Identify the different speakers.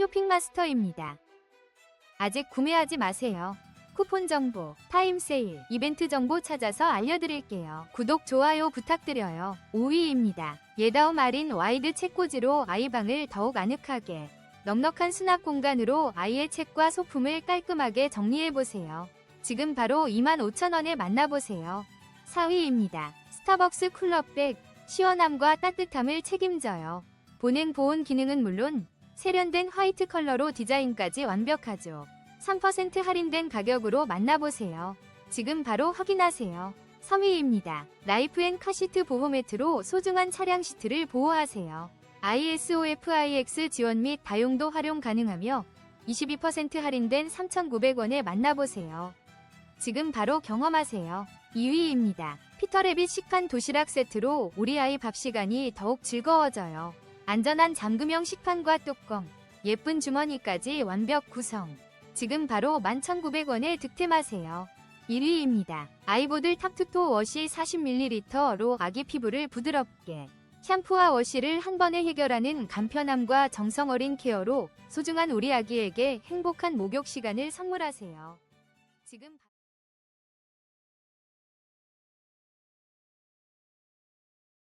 Speaker 1: 쇼핑마스터입니다. 아직 구매하지 마세요. 쿠폰 정보, 타임 세일, 이벤트 정보 찾아서 알려드릴게요. 구독, 좋아요 부탁드려요. 5위입니다. 예다움 아린 와이드 책꽂이로 아이방을 더욱 아늑하게, 넉넉한 수납 공간으로 아이의 책과 소품을 깔끔하게 정리해보세요. 지금 바로 25,000원에 만나보세요. 4위입니다. 스타벅스 쿨러백, 시원함과 따뜻함을 책임져요. 보냉 보온 기능은 물론 세련된 화이트 컬러로 디자인까지 완벽하죠. 3% 할인된 가격으로 만나보세요. 지금 바로 확인하세요. 3위입니다. 라이프 앤 카시트 보호 매트로 소중한 차량 시트를 보호하세요. ISOFIX 지원 및 다용도 활용 가능하며 22% 할인된 3,900원에 만나보세요. 지금 바로 경험하세요. 2위입니다. 피터래빗 식판 도시락 세트로 우리 아이 밥 시간이 더욱 즐거워져요. 안전한 잠금형 식판과 뚜껑, 예쁜 주머니까지 완벽 구성. 지금 바로 11,900원에 득템하세요. 1위입니다. 아이보들 탑투토 워시 40ml로 아기 피부를 부드럽게 샴푸와 워시를 한 번에 해결하는 간편함과 정성 어린 케어로 소중한 우리 아기에게 행복한 목욕 시간을 선물하세요. 지금 바-